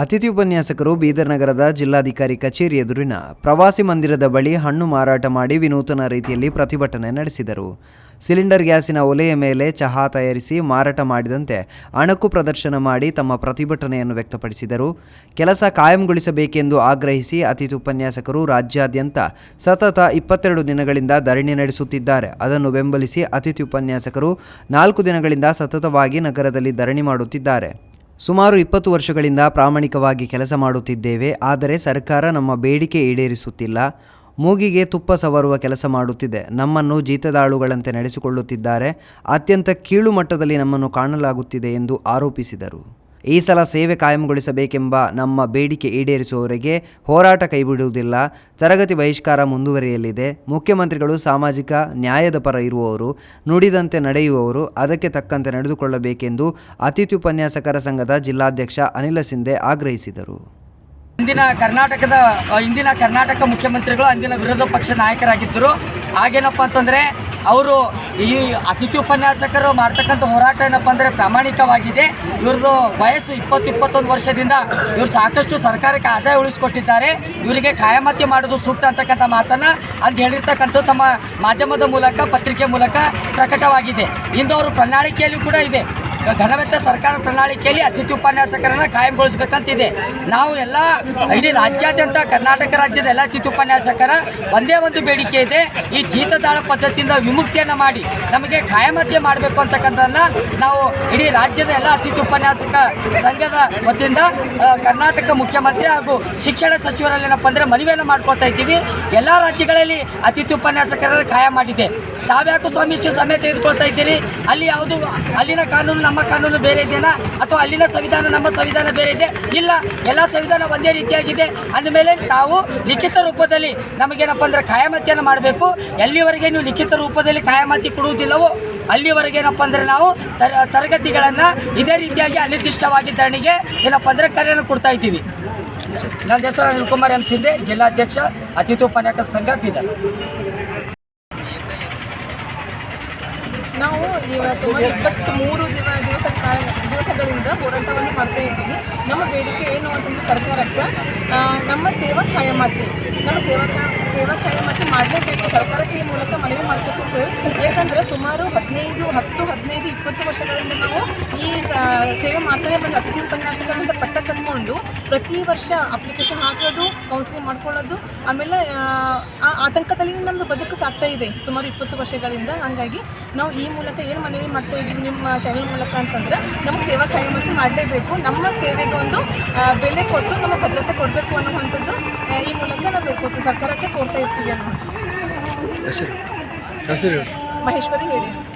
ಅತಿಥಿ ಉಪನ್ಯಾಸಕರು ಬೀದರ್ ನಗರದ ಜಿಲ್ಲಾಧಿಕಾರಿ ಕಚೇರಿ ಎದುರಿನ ಪ್ರವಾಸಿ ಮಂದಿರದ ಬಳಿ ಹಣ್ಣು ಮಾರಾಟ ಮಾಡಿ ವಿನೂತನ ರೀತಿಯಲ್ಲಿ ಪ್ರತಿಭಟನೆ ನಡೆಸಿದರು. ಸಿಲಿಂಡರ್ ಗ್ಯಾಸಿನ ಒಲೆಯ ಮೇಲೆ ಚಹಾ ತಯಾರಿಸಿ ಮಾರಾಟ ಮಾಡಿದಂತೆ ಅಣಕು ಪ್ರದರ್ಶನ ಮಾಡಿ ತಮ್ಮ ಪ್ರತಿಭಟನೆಯನ್ನು ವ್ಯಕ್ತಪಡಿಸಿದರು. ಕೆಲಸ ಕಾಯಂಗೊಳಿಸಬೇಕೆಂದು ಆಗ್ರಹಿಸಿ ಅತಿಥಿ ಉಪನ್ಯಾಸಕರು ರಾಜ್ಯಾದ್ಯಂತ ಸತತ ಇಪ್ಪತ್ತೆರಡು ದಿನಗಳಿಂದ ಧರಣಿ ನಡೆಸುತ್ತಿದ್ದಾರೆ. ಅದನ್ನು ಬೆಂಬಲಿಸಿ ಅತಿಥಿ ಉಪನ್ಯಾಸಕರು ನಾಲ್ಕು ದಿನಗಳಿಂದ ಸತತವಾಗಿ ನಗರದಲ್ಲಿ ಧರಣಿ ಮಾಡುತ್ತಿದ್ದಾರೆ. ಸುಮಾರು ಇಪ್ಪತ್ತು ವರ್ಷಗಳಿಂದ ಪ್ರಾಮಾಣಿಕವಾಗಿ ಕೆಲಸ ಮಾಡುತ್ತಿದ್ದೇವೆ, ಆದರೆ ಸರ್ಕಾರ ನಮ್ಮ ಬೇಡಿಕೆ ಈಡೇರಿಸುತ್ತಿಲ್ಲ. ಮೂಗಿಗೆ ತುಪ್ಪ ಸವರುವ ಕೆಲಸ ಮಾಡುತ್ತಿದೆ. ನಮ್ಮನ್ನು ಜೀತದಾಳುಗಳಂತೆ ನಡೆಸಿಕೊಳ್ಳುತ್ತಿದ್ದಾರೆ. ಅತ್ಯಂತ ಕೀಳು ಮಟ್ಟದಲ್ಲಿ ನಮ್ಮನ್ನು ಕಾಣಲಾಗುತ್ತಿದೆ ಎಂದು ಆರೋಪಿಸಿದರು. ಈ ಸಲ ಸೇವೆ ಕಾಯಂಗೊಳಿಸಬೇಕೆಂಬ ನಮ್ಮ ಬೇಡಿಕೆ ಈಡೇರಿಸುವವರೆಗೆ ಹೋರಾಟ ಕೈಬಿಡುವುದಿಲ್ಲ. ತರಗತಿ ಬಹಿಷ್ಕಾರ ಮುಂದುವರಿಯಲಿದೆ. ಮುಖ್ಯಮಂತ್ರಿಗಳು ಸಾಮಾಜಿಕ ನ್ಯಾಯದ ಪರ ಇರುವವರು, ನುಡಿದಂತೆ ನಡೆಯುವವರು ಅದಕ್ಕೆ ತಕ್ಕಂತೆ ನಡೆದುಕೊಳ್ಳಬೇಕೆಂದು ಅತಿಥಿ ಉಪನ್ಯಾಸಕರ ಸಂಘದ ಜಿಲ್ಲಾಧ್ಯಕ್ಷ ಅನಿಲ ಸಿಂಧೆ ಆಗ್ರಹಿಸಿದರು. ಇಂದಿನ ಕರ್ನಾಟಕದ, ಇಂದಿನ ಕರ್ನಾಟಕ ಮುಖ್ಯಮಂತ್ರಿಗಳು, ಅಂದಿನ ವಿರೋಧ ಪಕ್ಷ ನಾಯಕರಾಗಿದ್ದರು. ಹಾಗೇನಪ್ಪ ಅಂತಂದರೆ ಅವರು ಈ ಅತಿಥಿ ಉಪನ್ಯಾಸಕರು ಮಾಡ್ತಕ್ಕಂಥ ಹೋರಾಟ ಏನಪ್ಪ ಅಂದರೆ ಪ್ರಾಮಾಣಿಕವಾಗಿದೆ. ಇವ್ರದ್ದು ವಯಸ್ಸು ಇಪ್ಪತ್ತು, ಇಪ್ಪತ್ತೊಂದು ವರ್ಷದಿಂದ ಇವರು ಸಾಕಷ್ಟು ಸರ್ಕಾರಕ್ಕೆ ಆದಾಯ ಉಳಿಸ್ಕೊಟ್ಟಿದ್ದಾರೆ. ಇವರಿಗೆ ಕಾಯಮತ್ಯ ಮಾಡೋದು ಸೂಕ್ತ ಅಂತಕ್ಕಂಥ ಮಾತನ್ನು ಅಂತ ಹೇಳಿರ್ತಕ್ಕಂಥ ತಮ್ಮ ಮಾಧ್ಯಮದ ಮೂಲಕ, ಪತ್ರಿಕೆ ಮೂಲಕ ಪ್ರಕಟವಾಗಿದೆ. ಇಂದು ಅವರು ಪ್ರಣಾಳಿಕೆಯಲ್ಲಿ ಕೂಡ ಇದೆ. ಘನವೆತ್ತ ಸರ್ಕಾರ ಪ್ರಣಾಳಿಕೆಯಲ್ಲಿ ಅತಿಥಿ ಉಪನ್ಯಾಸಕರನ್ನು ಕಾಯಂಗೊಳಿಸಬೇಕಂತಿದೆ ನಾವು ಎಲ್ಲ ಇಡೀ ರಾಜ್ಯಾದ್ಯಂತ ಕರ್ನಾಟಕ ರಾಜ್ಯದ ಎಲ್ಲ ಅತಿಥಿ ಉಪನ್ಯಾಸಕರ ಒಂದೇ ಒಂದು ಬೇಡಿಕೆ ಇದೆ. ಈ ಜೀತದಾಳ ಪದ್ಧತಿಯಿಂದ ವಿಮುಕ್ತಿಯನ್ನು ಮಾಡಿ, ನಮಗೆ ಕಾಯಮತ್ಯ ಮಾಡಬೇಕು ಅಂತಕ್ಕಂಥದ್ದನ್ನ ನಾವು ಇಡೀ ರಾಜ್ಯದ ಎಲ್ಲ ಅತಿಥಿ ಉಪನ್ಯಾಸಕ ಸಂಘದ ವತಿಯಿಂದ ಕರ್ನಾಟಕ ಮುಖ್ಯಮಂತ್ರಿ ಹಾಗೂ ಶಿಕ್ಷಣ ಸಚಿವರಲ್ಲಿ ಏನಪ್ಪ ಅಂದರೆ ಮನವಿಯನ್ನು ಮಾಡ್ಕೊತಾ ಇದ್ದೀವಿ. ಎಲ್ಲ ರಾಜ್ಯಗಳಲ್ಲಿ ಅತಿಥಿ ಉಪನ್ಯಾಸಕರನ್ನು ಕಾಯ ಮಾಡಿದೆ. ತಾವ್ಯಾಕು ಸ್ವಾಮಿ ಸಮಯ ತೆಗೆದುಕೊಳ್ತಾ ಇದ್ದೀರಿ? ಅಲ್ಲಿ ಯಾವುದು, ಅಲ್ಲಿನ ಕಾನೂನು ನಮ್ಮ ಕಾನೂನು ಬೇರೆ ಇದೆಯಲ್ಲ? ಅಥವಾ ಅಲ್ಲಿನ ಸಂವಿಧಾನ, ನಮ್ಮ ಸಂವಿಧಾನ ಬೇರೆ ಇದೆ? ಇಲ್ಲ, ಎಲ್ಲ ಸಂವಿಧಾನ ಒಂದೇ ರೀತಿಯಾಗಿದೆ. ಅಂದಮೇಲೆ ತಾವು ಲಿಖಿತ ರೂಪದಲ್ಲಿ ನಮಗೇನಪ್ಪ ಅಂದರೆ ಖಾಯಮಾತಿಯನ್ನು ಮಾಡಬೇಕು. ಎಲ್ಲಿವರೆಗೆ ನೀವು ಲಿಖಿತ ರೂಪದಲ್ಲಿ ಖಾಯಮತಿ ಕೊಡುವುದಿಲ್ಲವೋ, ಅಲ್ಲಿವರೆಗೆ ಏನಪ್ಪ ಅಂದರೆ ನಾವು ತರ, ತರಗತಿಗಳನ್ನು ಇದೇ ರೀತಿಯಾಗಿ ಅನಿರ್ದಿಷ್ಟವಾಗಿ ಧರಣಿಗೆ ಏನಪ್ಪ ಅಂದರೆ ಕರೆಯನ್ನು ಕೊಡ್ತಾ ಇದ್ದೀವಿ. ನನ್ನ ಹೆಸರು ಅನಿಲ್ ಕುಮಾರ್ ಎಂ. ಸಿಂಧೆ, ಜಿಲ್ಲಾಧ್ಯಕ್ಷ, ಅತಿಥಿ ಉಪನ್ಯಾಸಕ ಸಂಘ ಬೀದರ್. ನಾವು ಸುಮಾರು ಇಪ್ಪತ್ತ್ಮೂರು ದಿವ ದಿವಸ ಕಾಲ ದಿವಸಗಳಿಂದ ಹೋರಾಟವನ್ನು ಮಾಡ್ತಾ ಇದ್ದೀವಿ. ನಮ್ಮ ಬೇಡಿಕೆ ಏನು ಅಂತಂದ್ರೆ ಸರ್ಕಾರಕ್ಕೆ ನಮ್ಮ ಸೇವಾ ಖಾಯಮಾತಿ ನಮ್ಮ ಸೇವಾ ಖಾ, ಸೇವಾ ಖಾಯಮಾತಿ ಮಾಡಲೇಬೇಕು. ಸರ್ಕಾರಕ್ಕೆ ಈ ಮೂಲಕ ಮನವಿ ಮಾಡ್ಕೊತೀವಿ ಸರ್. ಯಾಕಂದರೆ ಸುಮಾರು ಹದಿನೈದು ಹತ್ತು ಹದಿನೈದು ಇಪ್ಪತ್ತು ವರ್ಷಗಳಿಂದ ನಾವು ಈ ಸೇವೆ ಮಾಡ್ತಾನೆ ಬಂದು ಅತಿಥಿ ಉಪನ್ಯಾಸಕರಿಂದ ಪಟ್ಟ ಕಟ್ಕೊಂಡು ಪ್ರತಿ ವರ್ಷ ಅಪ್ಲಿಕೇಶನ್ ಹಾಕೋದು ಕೌನ್ಸಿಲಿಂಗ್ ಮಾಡ್ಕೊಳ್ಳೋದು ಆಮೇಲೆ ಆ, ಆತಂಕದಲ್ಲಿ ನಮ್ಮದು ಬದುಕು ಸಾಗ್ತಾ ಇದೆ. ಸುಮಾರು ಇಪ್ಪತ್ತು ವರ್ಷಗಳಿಂದ ಹಾಗಾಗಿ ನಾವು ಈ ಮೂಲಕ ಏನು ಮನವಿ ಮಾಡ್ತಾ ಇದ್ದೀವಿ ನಿಮ್ಮ ಚಾನೆಲ್ ಮೂಲಕ ಅಂತಂದ್ರೆ ನಮ್ಮ ಸೇವಾ ಕಾಯಮತಿ ಮಾಡಲೇಬೇಕು. ನಮ್ಮ ಸೇವೆಗೆ ಒಂದು ಬೆಲೆ ಕೊಟ್ಟು ನಮ್ಮ ಭದ್ರತೆ ಕೊಡಬೇಕು ಅನ್ನುವಂಥದ್ದು ಈ ಮೂಲಕ ನಾವು ಸರ್ಕಾರಕ್ಕೆ ಕೊಡ್ತಾ ಇರ್ತೀವಿ ಅನ್ನುವಂಥದ್ದು. ಹೆಸರು? ಹೆಸರು? ಮಹೇಶ್ವರಿ ಹೇಳಿ.